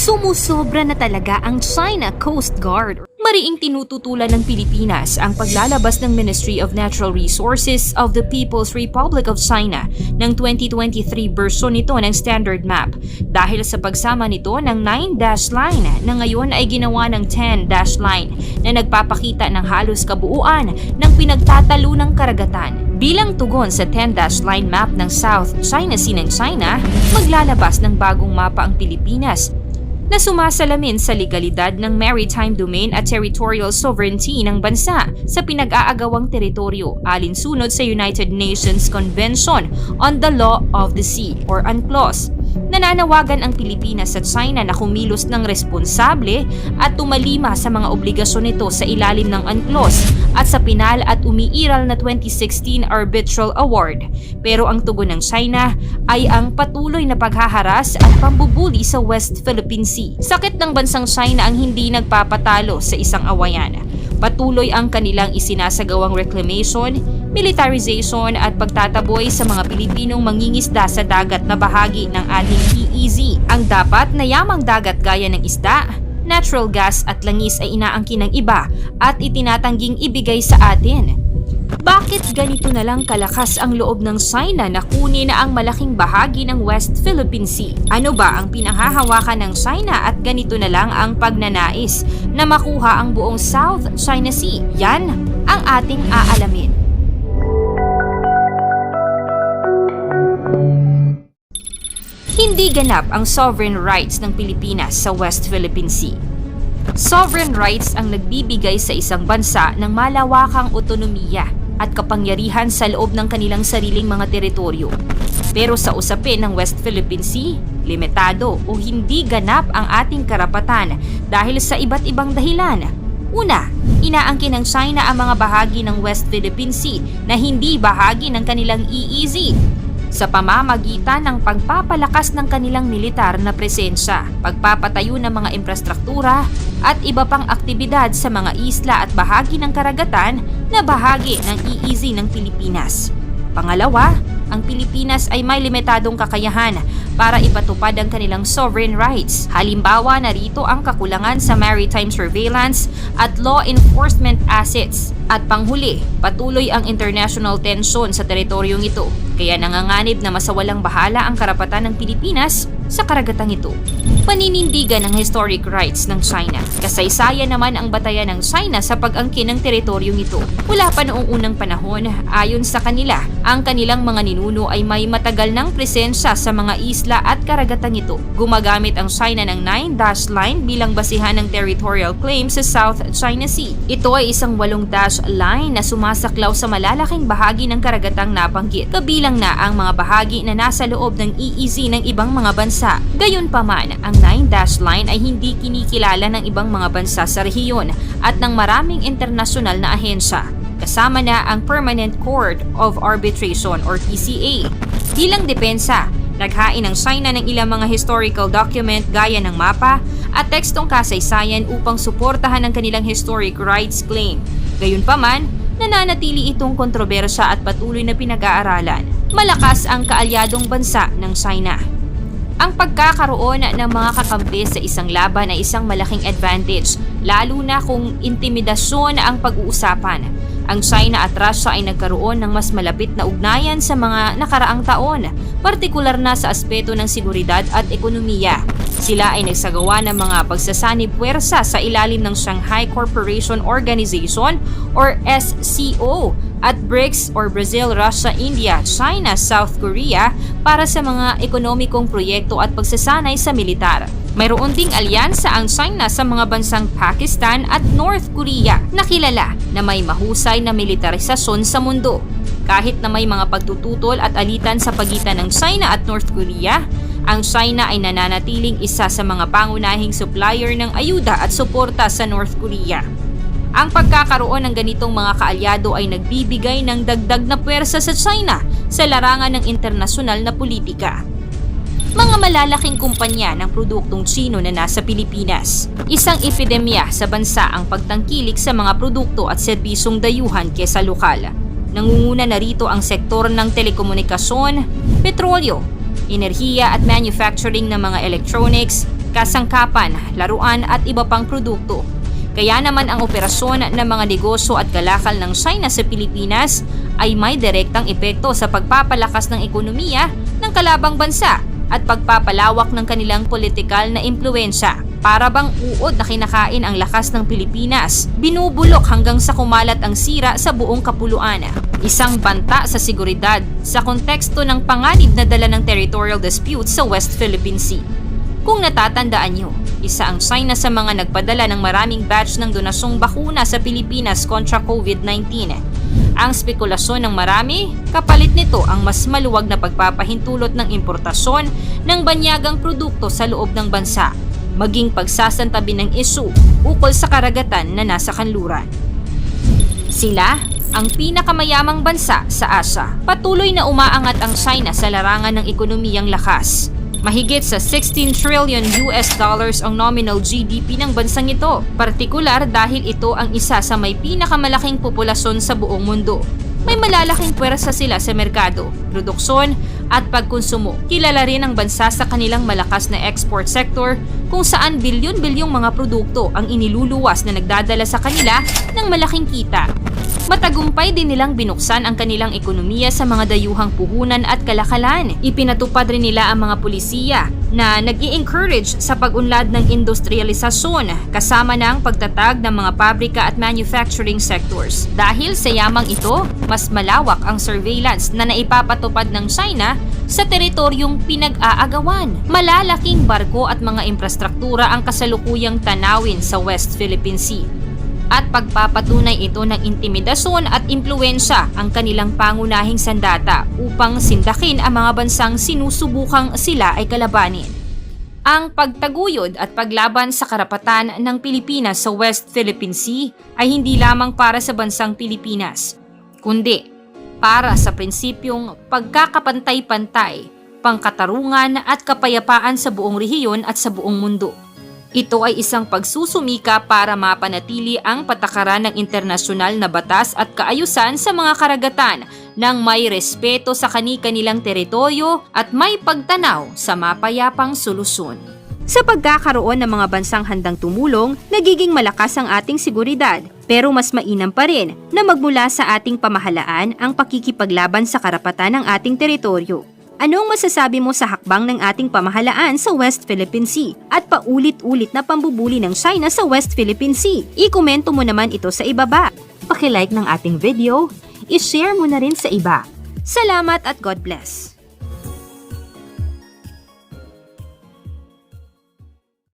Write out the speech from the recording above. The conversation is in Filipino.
Sumusobra na talaga ang China Coast Guard. Mariing tinututulan ng Pilipinas ang paglalabas ng Ministry of Natural Resources of the People's Republic of China ng 2023 version nito ng Standard Map dahil sa pagsama nito ng 9-dash line na ngayon ay ginawa ng 10-dash line na nagpapakita ng halos kabuuan ng pinagtatalo ng karagatan. Bilang tugon sa 10-dash line map ng South China Sea ng China, maglalabas ng bagong mapa ang Pilipinas na sumasalamin sa legalidad ng maritime domain at territorial sovereignty ng bansa sa pinag-aagawang teritoryo alinsunod sa United Nations Convention on the Law of the Sea or UNCLOS. Nananawagan ang Pilipinas at China na kumilos ng responsable at tumalima sa mga obligasyon nito sa ilalim ng UNCLOS at sa pinal at umiiral na 2016 Arbitral Award. Pero ang tugon ng China ay ang patuloy na paghaharas at pambubuli sa West Philippine Sea. Sakit ng bansang China ang hindi nagpapatalo sa isang awayan. Patuloy ang kanilang isinasagawang reclamation, militarization at pagtataboy sa mga Pilipinong mangingisda sa dagat na bahagi ng ating EEZ. Ang dapat na yamang dagat gaya ng isda, natural gas at langis ay inaangkin ng iba at itinatangging ibigay sa atin. Bakit ganito na lang kalakas ang loob ng China na kunin na ang malaking bahagi ng West Philippine Sea? Ano ba ang pinanghahawakan ng China at ganito na lang ang pagnanais na makuha ang buong South China Sea? Yan ang ating aalamin. Hindi ganap ang sovereign rights ng Pilipinas sa West Philippine Sea. Sovereign rights ang nagbibigay sa isang bansa ng malawakang otonomiya at kapangyarihan sa loob ng kanilang sariling mga teritoryo. Pero sa usapin ng West Philippine Sea, limitado o hindi ganap ang ating karapatan dahil sa iba't ibang dahilan. Una, inaangkin ng China ang mga bahagi ng West Philippine Sea na hindi bahagi ng kanilang EEZ sa pamamagitan ng pagpapalakas ng kanilang militar na presensya, pagpapatayo ng mga infrastruktura at iba pang aktibidad sa mga isla at bahagi ng karagatan na bahagi ng EEZ ng Pilipinas. Pangalawa, ang Pilipinas ay may limitadong kakayahan para ipatupad ang kanilang sovereign rights. Halimbawa narito ang kakulangan sa maritime surveillance at law enforcement assets. At panghuli, patuloy ang international tension sa teritoryong ito. Kaya nanganganib na masawalang bahala ang karapatan ng Pilipinas sa karagatang ito. Paninindigan ng historic rights ng China. Kasaysayan naman ang batayan ng China sa pag-angkin ng teritoryong ito. Mula pa noong unang panahon, ayon sa kanila, ang kanilang mga ninuno ay may matagal ng presensya sa mga isla at karagatang ito. Gumagamit ang China ng 9-dash line bilang basihan ng territorial claim sa South China Sea. Ito ay isang 8-dash line na sumasaklaw sa malalaking bahagi ng karagatang nabanggit. Kabilang na ang mga bahagi na nasa loob ng EEZ ng ibang mga bansa. Gayunpaman, ang 9-dash line ay hindi kinikilala ng ibang mga bansa sa rehiyon at ng maraming internasyonal na ahensya. Kasama na ang Permanent Court of Arbitration or PCA. Bilang depensa, naghain ng China ng ilang mga historical document gaya ng mapa at tekstong kasaysayan upang suportahan ang kanilang historic rights claim. Gayunpaman, nananatili itong kontrobersya at patuloy na pinag-aaralan. Malakas ang kaalyadong bansa ng China. Ang pagkakaroon ng mga kakampi sa isang laban ay isang malaking advantage, lalo na kung intimidasyon ang pag-uusapan. Ang China at Russia ay nagkaroon ng mas malapit na ugnayan sa mga nakaraang taon, partikular na sa aspeto ng seguridad at ekonomiya. Sila ay nagsagawa ng mga pagsasanib puwersa sa ilalim ng Shanghai Cooperation Organization or SCO at BRICS or Brazil, Russia, India, China, South Korea para sa mga ekonomikong proyekto at pagsasanay sa militar. Mayroon ding alyansa ang China sa mga bansang Pakistan at North Korea na kilala na may mahusay na militarisasyon sa mundo. Kahit na may mga pagtututol at alitan sa pagitan ng China at North Korea, ang China ay nananatiling isa sa mga pangunahing supplier ng ayuda at suporta sa North Korea. Ang pagkakaroon ng ganitong mga kaalyado ay nagbibigay ng dagdag na puwersa sa China sa larangan ng internasyonal na politika. Mga malalaking kumpanya ng produktong Chino na nasa Pilipinas. Isang epidemya sa bansa ang pagtangkilik sa mga produkto at serbisyong dayuhan kesa lokal. Nangunguna na rito ang sektor ng telekomunikasyon, petrolyo, enerhiya at manufacturing ng mga electronics, kasangkapan, laruan at iba pang produkto. Kaya naman ang operasyon ng mga negosyo at galakal ng China sa Pilipinas ay may direktang epekto sa pagpapalakas ng ekonomiya ng kalabang bansa at pagpapalawak ng kanilang politikal na impluensya. Para bang uod na kinakain ang lakas ng Pilipinas, binubulok hanggang sa kumalat ang sira sa buong kapuluan. Isang banta sa seguridad sa konteksto ng panganib na dala ng territorial dispute sa West Philippine Sea. Kung natatandaan nyo, isa ang China sa mga nagpadala ng maraming batch ng donasyong bakuna sa Pilipinas kontra COVID-19. Ang spekulasyon ng marami, kapalit nito ang mas maluwag na pagpapahintulot ng importasyon ng banyagang produkto sa loob ng bansa, maging pagsasantabi ng isu ukol sa karagatan na nasa kanluran. Sila, ang pinakamayamang bansa sa Asia. Patuloy na umaangat ang China sa larangan ng ekonomiyang lakas. Mahigit sa 16 trillion US dollars ang nominal GDP ng bansang ito, partikular dahil ito ang isa sa may pinakamalaking populasyon sa buong mundo. May malalaking pwersa sila sa merkado, produksyon at pagkonsumo. Kilala rin ang bansa sa kanilang malakas na export sector kung saan bilyon-bilyong mga produkto ang iniluluwas na nagdadala sa kanila ng malaking kita. Matagumpay din nilang binuksan ang kanilang ekonomiya sa mga dayuhang puhunan at kalakalan. Ipinatupad rin nila ang mga pulisiya na nag encourage sa pag-unlad ng industrialisasyon kasama ng pagtatag ng mga pabrika at manufacturing sectors. Dahil sa yamang ito, mas malawak ang surveillance na naipapatupad ng China sa teritoryong pinag-aagawan. Malalaking barko at mga infrastruktura ang kasalukuyang tanawin sa West Philippine Sea at pagpapatunay ito ng intimidasyon at impluensya ang kanilang pangunahing sandata upang sindakin ang mga bansang sinusubukang sila ay kalabanin. Ang pagtaguyod at paglaban sa karapatan ng Pilipinas sa West Philippine Sea ay hindi lamang para sa bansang Pilipinas, kundi para sa prinsipyong pagkakapantay-pantay, pangkatarungan at kapayapaan sa buong rehiyon at sa buong mundo. Ito ay isang pagsusumika para mapanatili ang patakaran ng internasyonal na batas at kaayusan sa mga karagatan ng may respeto sa kani-kanilang teritoryo at may pagtanaw sa mapayapang solusyon. Sa pagkakaroon ng mga bansang handang tumulong, nagiging malakas ang ating seguridad. Pero mas mainam pa rin na magmula sa ating pamahalaan ang pakikipaglaban sa karapatan ng ating teritoryo. Anong masasabi mo sa hakbang ng ating pamahalaan sa West Philippine Sea at paulit-ulit na pambubuli ng China sa West Philippine Sea? I-komento mo naman ito sa ibaba. Pakilike ng ating video, i-share mo na rin sa iba. Salamat at God bless!